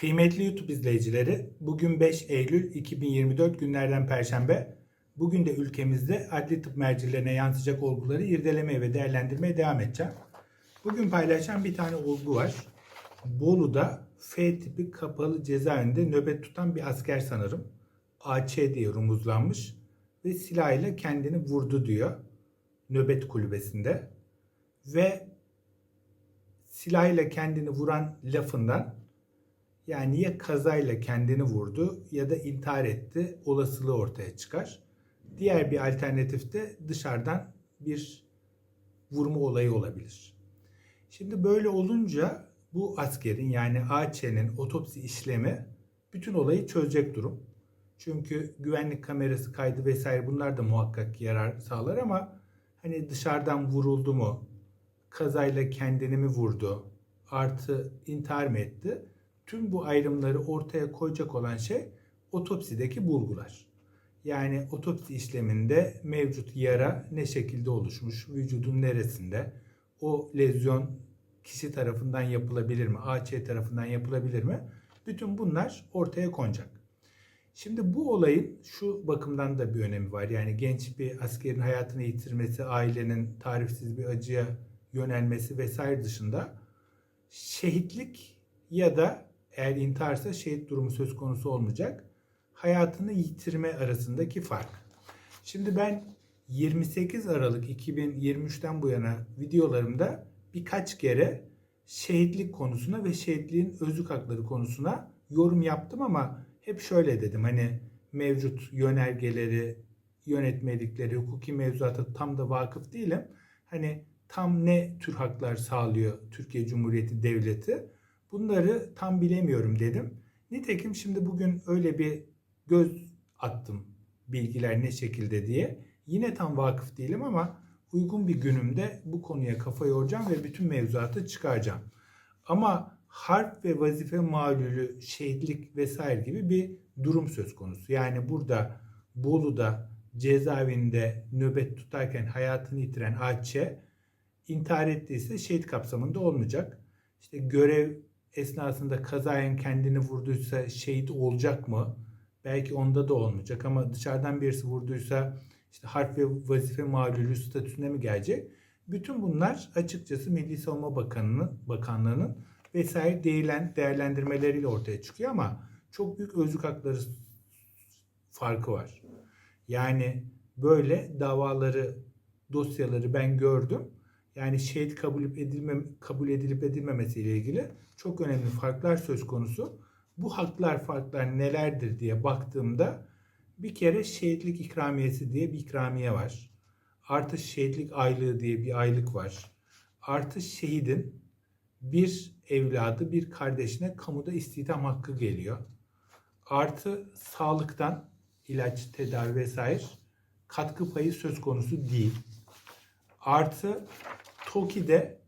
Kıymetli YouTube izleyicileri, bugün 5 Eylül 2024 günlerden Perşembe. Bugün de ülkemizde adli tıp mercilerine yansıyacak olguları irdelemeye ve değerlendirmeye devam edeceğim. Bugün paylaşan bir tane olgu var. Bolu'da F tipi kapalı cezaevinde nöbet tutan bir asker sanırım. AÇ diye rumuzlanmış ve silahıyla kendini vurdu diyor. Nöbet kulübesinde. Ve silahıyla kendini vuran lafından yani ya kazayla kendini vurdu ya da intihar etti olasılığı ortaya çıkar. Diğer bir alternatif de dışarıdan bir vurma olayı olabilir. Şimdi böyle olunca bu askerin yani AÇ'nin otopsi işlemi bütün olayı çözecek durum. Çünkü güvenlik kamerası kaydı vesaire bunlar da muhakkak yarar sağlar ama hani dışarıdan vuruldu mu, kazayla kendini mi vurdu, artı intihar mı etti? Tüm bu ayrımları ortaya koyacak olan şey otopsideki bulgular. Yani otopsi işleminde mevcut yara ne şekilde oluşmuş, vücudun neresinde, o lezyon kişi tarafından yapılabilir mi, AÇ tarafından yapılabilir mi? Bütün bunlar ortaya konacak. Şimdi bu olayın şu bakımdan da bir önemi var. Yani genç bir askerin hayatını yitirmesi, ailenin tarifsiz bir acıya yönelmesi vesaire dışında şehitlik ya da eğer intiharsa şehit durumu söz konusu olmayacak. Hayatını yitirme arasındaki fark. Şimdi ben 28 Aralık 2023'ten bu yana videolarımda birkaç kere şehitlik konusuna ve şehitliğin özlük hakları konusuna yorum yaptım ama hep şöyle dedim hani mevcut yönergeleri, yönetmelikleri, hukuki mevzuata tam da vakıf değilim. Hani tam ne tür haklar sağlıyor Türkiye Cumhuriyeti Devleti bunları tam bilemiyorum dedim. Nitekim şimdi bugün öyle bir göz attım bilgiler ne şekilde diye. Yine tam vakıf değilim ama uygun bir günümde bu konuya kafa yoracağım ve bütün mevzuatı çıkaracağım. Ama harp ve vazife malulü, şehitlik vesaire gibi bir durum söz konusu. Yani burada Bolu'da cezaevinde nöbet tutarken hayatını yitiren AÇ intihar ettiyse şehit kapsamında olmayacak. İşte görev esnasında kazayen kendini vurduysa şehit olacak mı? Belki onda da olmayacak ama dışarıdan birisi vurduysa işte harp ve vazife malulü statüsüne mi gelecek? Bütün bunlar açıkçası Milli Savunma Bakanı'nın, Bakanlığı'nın vesaire değerlen, değerlendirmeleriyle ortaya çıkıyor ama çok büyük özlük hakları farkı var. Yani böyle davaları, dosyaları ben gördüm. Yani şehit kabul edilmem, kabul edilip edilmemesi ile ilgili çok önemli farklar söz konusu. Bu haklar farklar nelerdir diye baktığımda bir kere şehitlik ikramiyesi diye bir ikramiye var. Artı şehitlik aylığı diye bir aylık var. Artı şehidin bir evladı bir kardeşine kamuda istihdam hakkı geliyor. Artı sağlıktan ilaç, tedavi vesaire katkı payı söz konusu değil. Artı TOKİ'de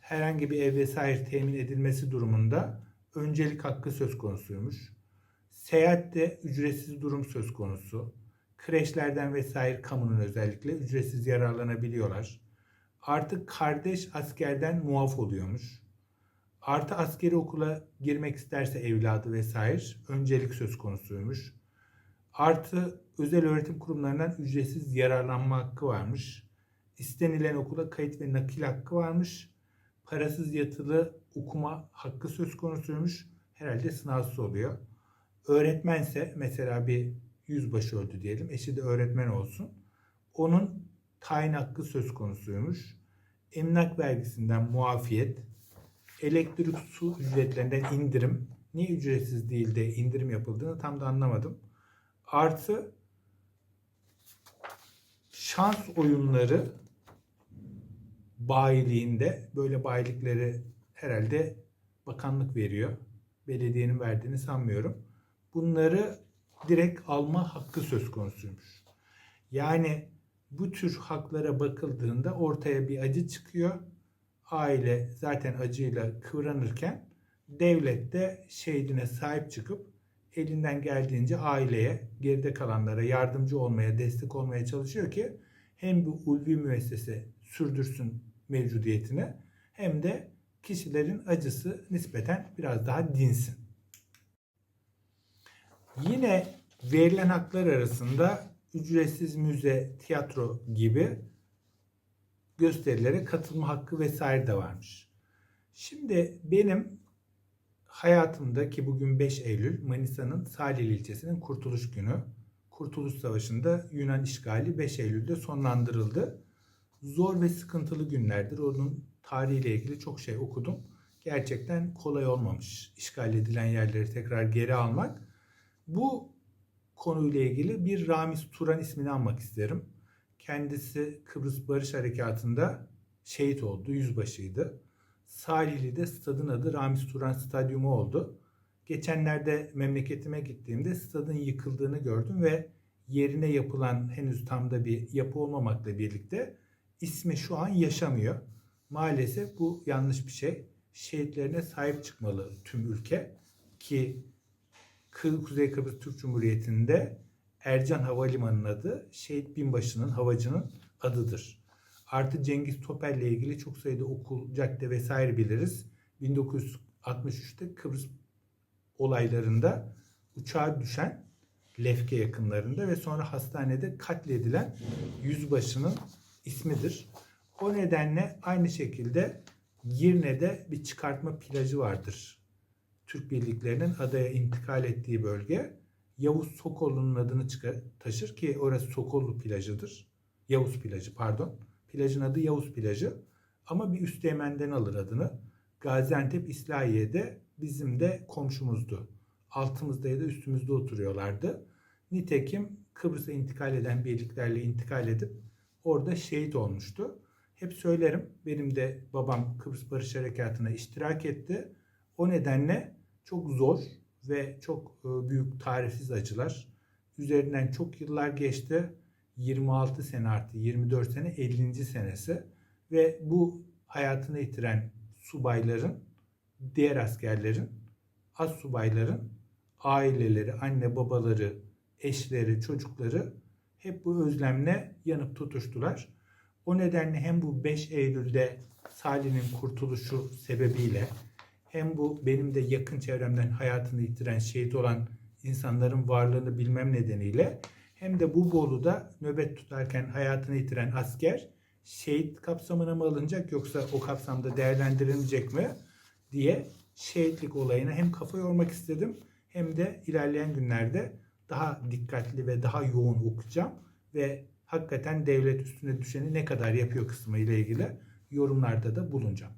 herhangi bir ev vesaire temin edilmesi durumunda öncelik hakkı söz konusuymuş. Seyahatte ücretsiz durum söz konusu. Kreşlerden vesaire kamunun özellikle ücretsiz yararlanabiliyorlar. Artık kardeş askerden muaf oluyormuş. Artı askeri okula girmek isterse evladı vesaire öncelik söz konusuymuş. Artı özel öğretim kurumlarından ücretsiz yararlanma hakkı varmış. İstenilen okula kayıt ve nakil hakkı varmış. Parasız yatılı okuma hakkı söz konusuymuş. Herhalde sınavsız oluyor. Öğretmense mesela bir yüzbaşı öldü diyelim. Eşi de öğretmen olsun. Onun tayin hakkı söz konusuymuş. Emlak vergisinden muafiyet, elektrik su ücretlerinden indirim, niye ücretsiz değil de indirim yapıldığını tam da anlamadım. Artı şans oyunları bayiliğinde böyle bayilikleri herhalde bakanlık veriyor. Belediyenin verdiğini sanmıyorum. Bunları direkt alma hakkı söz konusuymuş. Yani bu tür haklara bakıldığında ortaya bir acı çıkıyor. Aile zaten acıyla kıvranırken devlet de şehidine sahip çıkıp elinden geldiğince aileye, geride kalanlara yardımcı olmaya, destek olmaya çalışıyor ki hem bu ulvi müessese sürdürsün mevcudiyetini hem de kişilerin acısı nispeten biraz daha dinsin. Yine verilen haklar arasında ücretsiz müze, tiyatro gibi gösterilere katılma hakkı vesaire de varmış. Şimdi benim hayatımda ki bugün 5 Eylül Manisa'nın Salihli ilçesinin Kurtuluş Günü. Kurtuluş Savaşı'nda Yunan işgali 5 Eylül'de sonlandırıldı. Zor ve sıkıntılı günlerdir. Onun tarihiyle ilgili çok şey okudum. Gerçekten kolay olmamış işgal edilen yerleri tekrar geri almak. Bu konuyla ilgili bir Ramiz Turan ismini anmak isterim. Kendisi Kıbrıs Barış Harekatı'nda şehit oldu, yüzbaşıydı. Salihli'de stadın adı Ramiz Turan Stadyumu oldu. Geçenlerde memleketime gittiğimde stadın yıkıldığını gördüm ve yerine yapılan henüz tam da bir yapı olmamakla birlikte ismi şu an yaşamıyor. Maalesef bu yanlış bir şey. Şehitlerine sahip çıkmalı tüm ülke ki Kuzey Kıbrıs Türk Cumhuriyeti'nde Ercan Havalimanı'nın adı şehit binbaşının, havacının adıdır. Artı Cengiz Topel'le ilgili çok sayıda okul, cadde vesaire biliriz. 1963'te Kıbrıs olaylarında uçağa düşen Lefke yakınlarında ve sonra hastanede katledilen yüzbaşının ismidir. O nedenle aynı şekilde Girne'de bir çıkartma plajı vardır. Türk birliklerinin adaya intikal ettiği bölge Yavuz Sokollu'nun adını taşır ki orası Sokollu plajıdır. Yavuz plajı pardon. Plajın adı Yavuz plajı ama bir üsteğmenden alır adını. Gaziantep İslahiye'de bizim de komşumuzdu. Altımızda ya da üstümüzde oturuyorlardı. Nitekim Kıbrıs'a intikal eden birliklerle intikal edip orada şehit olmuştu. Hep söylerim benim de babam Kıbrıs Barış Harekatı'na iştirak etti. O nedenle çok zor ve çok e, büyük tarifsiz acılar. Üzerinden çok yıllar geçti. 26 sene artı 24 sene 50. senesi ve bu hayatını yitiren subayların, diğer askerlerin, az subayların aileleri, anne babaları, eşleri, çocukları hep bu özlemle yanıp tutuştular. O nedenle hem bu 5 Eylül'de Salih'in kurtuluşu sebebiyle hem bu benim de yakın çevremden hayatını yitiren şehit olan insanların varlığını bilmem nedeniyle hem de bu Bolu'da nöbet tutarken hayatını yitiren asker şehit kapsamına mı alınacak yoksa o kapsamda değerlendirilecek mi diye şehitlik olayına hem kafa yormak istedim hem de ilerleyen günlerde daha dikkatli ve daha yoğun okuyacağım ve hakikaten devlet üstüne düşeni ne kadar yapıyor kısmı ile ilgili yorumlarda da bulunacağım.